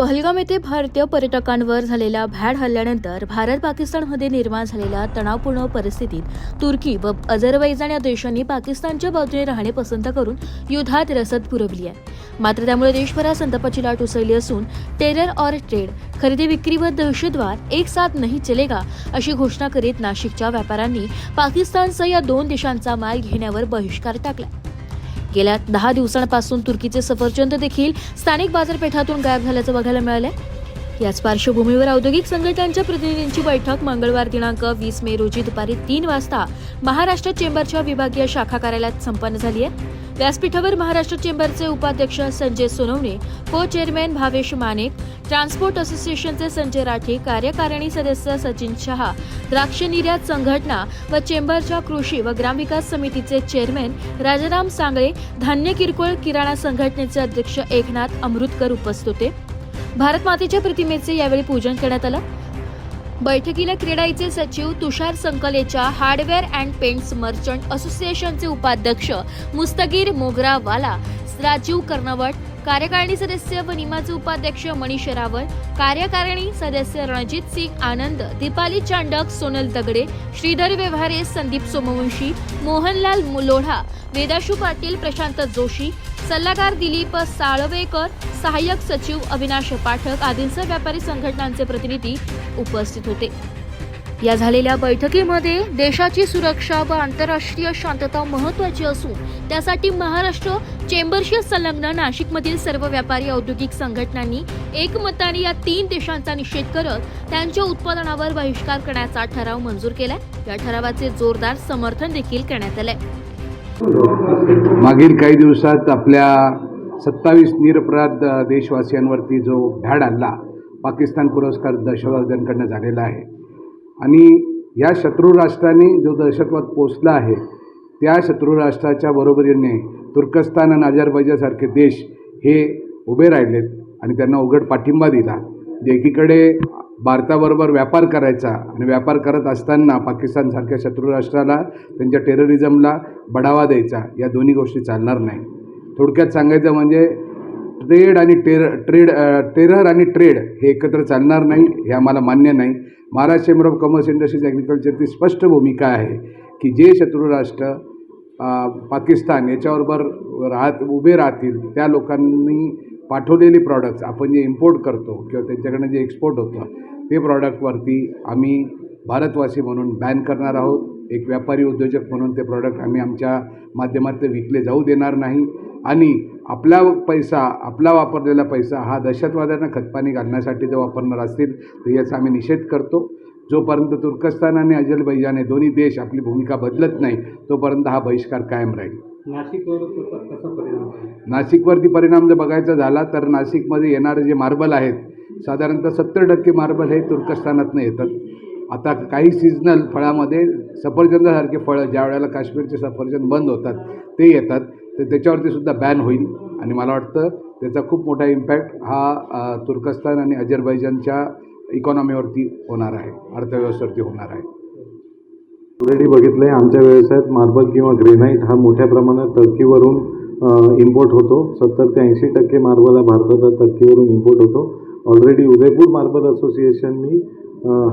पहलगाम येथे भारतीय पर्यटकांवर झालेल्या भ्याड हल्ल्यानंतर भारत पाकिस्तानमध्ये निर्माण झालेल्या तणावपूर्ण परिस्थितीत तुर्की व अझरबैजान या देशांनी पाकिस्तानच्या बाजूने राहणे पसंत करून युद्धात रसद पुरवली आहे. मात्र त्यामुळे देशभरात संतापाची लाट उसळली असून टेरर ऑर ट्रेड खरेदी विक्री व दहशतवाद एक साथ नाही चलेगा अशी घोषणा करीत नाशिकच्या व्यापाऱ्यांनी पाकिस्तानसह या दोन देशांचा माल घेण्यावर बहिष्कार टाकला. गेल्या दहा दिवसांपासून तुर्कीचे सफरचंद देखील स्थानिक बाजारपेठातून गायब झाल्याचं बघायला मिळालंय. याच पार्श्वभूमीवर औद्योगिक संघटनांच्या प्रतिनिधींची बैठक मंगळवार दिनांक वीस मे रोजी दुपारी तीन वाजता महाराष्ट्र चेंबरच्या विभागीय शाखा कार्यालयात संपन्न झाली आहे व्यासपीठावर महाराष्ट्र चेंबरचे उपाध्यक्ष संजय सोनवणे को चेअरमॅन भावेश मानेक ट्रान्सपोर्ट असोसिएशनचे संजय राठे कार्यकारिणी सदस्य सचिन शहा द्राक्ष निर्यात संघटना व चेंबरच्या कृषी व ग्रामविकास समितीचे चेअरमॅन राजाराम सांगळे धान्य किरकोळ किराणा संघटनेचे अध्यक्ष एकनाथ अमृतकर उपस्थित होते. भारत मातेच्या प्रतिमेचे यावेळी पूजन करण्यात आलं. बैठकीला क्रीडाईचे सचिव तुषार संकलेच्या हार्डवेअर अँड पेंट्स मर्चंट असोसिएशनचे उपाध्यक्ष मुस्तगीर मोगरावाला राजीव कर्णवट कार्यकारिणी सदस्य व निमाचे उपाध्यक्ष मनीष रावळ कार्यकारिणी सदस्य रणजित सिंग आनंद दीपाली चांडक सोनल दगडे श्रीधर व्यवहारे संदीप सोमवंशी मोहनलाल मुलोढा वेदाशू पाटील प्रशांत जोशी सल्लागार दिलीप साळवेकर सहाय्यक सचिव अविनाश पाठक आदींसह व्यापारी संघटनांचे प्रतिनिधी उपस्थित होते. या झालेल्या बैठकीमध्ये देशाची सुरक्षा व आंतरराष्ट्रीय शांतता महत्वाची असून त्यासाठी महाराष्ट्र चेंबरशी संलग्न नाशिकमधील सर्व व्यापारी औद्योगिक संघटनांनी एकमताने या तीन देशांचा निषेध करत त्यांच्या उत्पादनावर बहिष्कार करण्याचा ठराव मंजूर केलाय. या ठरावाचे जोरदार समर्थन देखील करण्यात आलंय. मागील काही दिवसात आपल्या सत्तावीस निरपराध देशवासियांवरती जो भ्याड आणला पाकिस्तान पुरस्कार दहशतवाद्यांकडनं झालेला आहे आणि या शत्रू राष्ट्राने जो दहशतवाद पोचला आहे त्या शत्रू राष्ट्राच्या बरोबरीने तुर्कस्तान आणि अजरबैजासारखे देश हे उभे राहिलेत आणि त्यांना उघड पाठिंबा दिला. जे एकीकडे भारताबरोबर व्यापार करायचा आणि व्यापार करत असताना पाकिस्तानसारख्या शत्रू राष्ट्राला त्यांच्या टेररिझमला बढावा द्यायचा या दोन्ही गोष्टी चालणार नाही. थोडक्यात सांगायचं म्हणजे ट्रेड आणि टेर ट्रेड टेरर आणि ट्रेड हे एकत्र चालणार नाही हे आम्हाला मान्य नाही. Maharashtra chamber of commerce industries ॲग्रिकल्चरची स्पष्ट भूमिका आहे की जे शत्रू राष्ट्र पाकिस्तान याच्याबरोबर राहत उभे राहतील त्या लोकांनी पाठवलेली प्रॉडक्ट्स आपण जे इम्पोर्ट करतो किंवा त्यांच्याकडनं जे एक्सपोर्ट होतं ते प्रॉडक्टवरती आम्ही भारतवासी म्हणून बॅन करणार आहोत. एक व्यापारी उद्योजक म्हणून ते प्रॉडक्ट आम्ही आमच्या माध्यमात विकले जाऊ देणार नाही. आणि आपला पैसा आपला वापरलेला पैसा हा दहशतवाद्यांना खतपाणी घालण्यासाठी जर वापरणार असतील तर याचा आम्ही निषेध करतो. जोपर्यंत तुर्कस्तान आणि अजरबैजान हे दोन्ही देश आपली भूमिका बदलत नाही तोपर्यंत हा बहिष्कार कायम राहील. नाशिकवर कसा परिणाम? नाशिकवरती परिणाम जर बघायचा झाला तर नाशिकमध्ये येणारे जे मार्बल आहेत साधारणतः सत्तर टक्के मार्बल हे तुर्कस्तानातनं येतात. आता काही सिजनल फळामध्ये सफरचंदासारखे फळं ज्या वेळेला काश्मीरचे सफरचंद बंद होतात ते येतात. तर त्याच्यावरती सुद्धा बॅन होईल. आणि मला वाटतं त्याचा खूप मोठा इम्पॅक्ट हा तुर्कस्तान आणि अजरबैजानच्या इकॉनॉमीवरती होणार आहे. अर्थव्यवस्थेवरती होणार आहे. ऑलरेडी बघितलं आहे आमच्या व्यवसायात मार्बल किंवा ग्रेनाईट हा मोठ्या प्रमाणात टर्कीवरून इम्पोर्ट होतो. सत्तर ते ऐंशी टक्के मार्बल हा भारताचा टर्कीवरून इम्पोर्ट होतो. ऑलरेडी उदयपूर मार्बल असोसिएशननी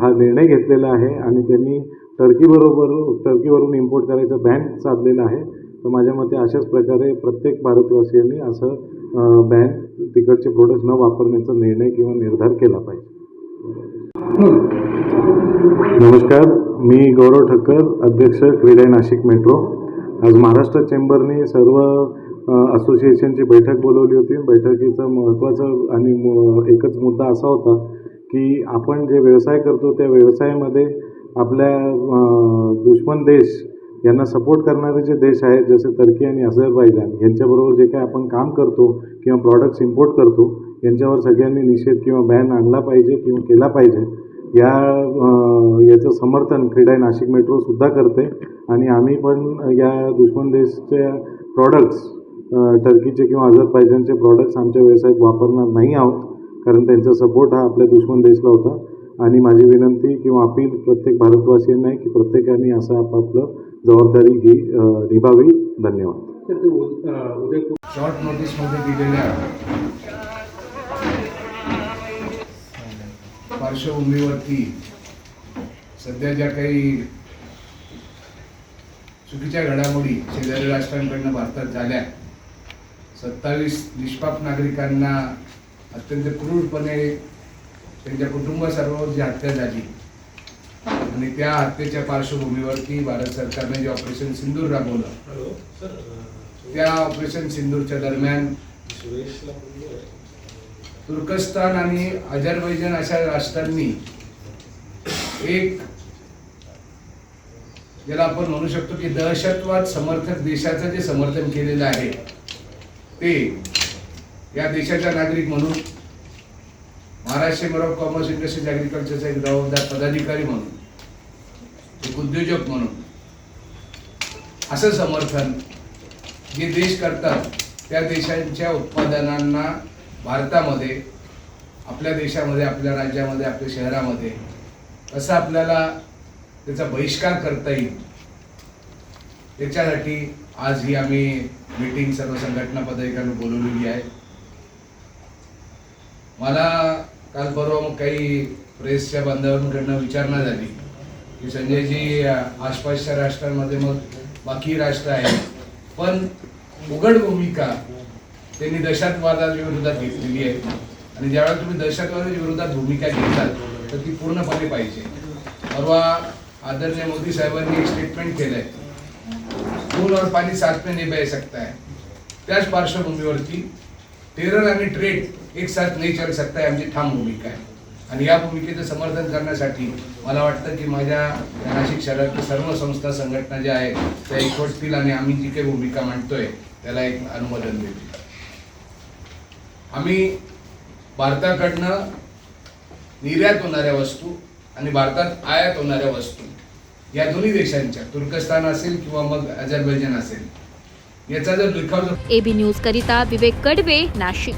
हा निर्णय घेतलेला आहे. आणि त्यांनी टर्कीबरोबर टर्कीवरून इम्पोर्ट करायचं बॅन साधलेलं आहे. तर माझ्या मते अशाच प्रकारे प्रत्येक भारतवासियांनी असं बॅन तिकडचे प्रोडक्ट न वापरण्याचा निर्णय किंवा निर्धार केला पाहिजे. नमस्कार मी गौरव ठक्कर अध्यक्ष क्रीडा नाशिक मेट्रो. आज महाराष्ट्र चेंबरने सर्व असोसिएशनची बैठक बोलवली होती. बैठकीचं महत्त्वाचं आणि एकच मुद्दा असा होता की आपण जे व्यवसाय करतो त्या व्यवसायामध्ये आपल्या दुश्मन देश यांना सपोर्ट करणारे जे देश आहेत जसे टर्की आणि अझरबैजान यांच्याबरोबर जे काही आपण काम करतो किंवा प्रॉडक्ट्स इम्पोर्ट करतो यांच्यावर सगळ्यांनी निषेध किंवा बॅन आणला पाहिजे किंवा केला पाहिजे. या याचं समर्थन क्रीडा नाशिक मेट्रोसुद्धा करते. आणि आम्ही पण या दुश्मन देशच्या प्रॉडक्ट्स टर्कीचे किंवा अझरबैजानचे प्रॉडक्ट्स आमच्या व्यवसायात वापरणार नाही आहोत कारण त्यांचा सपोर्ट हा आपल्या दुश्मन देशला होता. आणि माझी विनंती किंवा अपील प्रत्येक भारतवासियांना आहे की प्रत्येकाने असं आपापलं जबाबदारी ही अ, निभावी. धन्यवाद. शॉर्ट नोटीसमध्ये दिलेल्या पार्श्वभूमीवरती सध्या ज्या काही चुकीच्या घडामोडी शेजारी राष्ट्रांकडनं भारतात झाल्या सत्तावीस निष्पाप नागरिकांना अत्यंत क्रूरपणे त्यांच्या कुटुंबासर्वांवर जी हत्या झाली आणि त्या हत्येच्या पार्श्वभूमीवरती भारत सरकारने जे ऑपरेशन सिंदूर राबवलं हॅलो सर त्या ऑपरेशन सिंदूरच्या दरम्यान तुर्कस्तान आणि अझरबैजान अशा राष्ट्रांनी एक ज्याला आपण म्हणू शकतो की दहशतवाद समर्थक देशाचं जे समर्थन केलेलं आहे ते या देशाचा नागरिक म्हणून महाराष्ट्र ऑफ कॉमर्स इंडस्ट्रीज ॲग्रिकल्चरचा एक जबाबदार पदाधिकारी म्हणून एक उद्योजक म्हणून. असं समर्थन जे देश करतात त्या देशांच्या उत्पादनांना भारतामध्ये आपल्या देशामध्ये आपल्या राज्यामध्ये आपल्या शहरामध्ये कसं आपल्याला त्याचा बहिष्कार करता येईल. त्याच्यासाठी आज ही आम्ही मीटिंग सर्व संघटना पदाधिकाऱ्यांनी बोलवलेली आहे. मला काल परवा काही प्रेसच्या बांधवांकडनं विचारणा झाली. की संजयजी आसपासच्या राष्ट्रांमध्ये मग बाकी राष्ट्र आहेत. पण उघड भूमिका त्यांनी दहशतवादाच्या विरोधात घेतलेली आहे. आणि ज्यावेळेला तुम्ही दहशतवादाच्या विरोधात भूमिका घेतात तर ती पूर्णपणे पाहिजे. परवा आदरणीय मोदी साहेबांनी एक स्टेटमेंट केलंय. फूल और पाणी साथ में नहीं बह सकता है. त्याच पार्श्वभूमीवरती टेरर आणि ट्रेड एक साथ नाही चल सकता है आमची ठाम भूमिका आहे. आणि या भूमिकेचं समर्थन करण्यासाठी मला वाटतं की माझ्या नाशिक शहरातील सर्व संस्था संघटना ज्या आहेत त्या एकवटतील आणि आम्ही जी काही भूमिका मांडतोय त्याला एक अनुमोदन देतील. आम्ही भारताकडनं निर्यात होणाऱ्या वस्तू आणि भारतात आयात होणाऱ्या वस्तू या दोन्ही देशांच्या तुर्कस्तान असेल किंवा मग अझरबैजान असेल याचा जर लिखाव एबी न्यूज करिता विवेक कडवे नाशिक.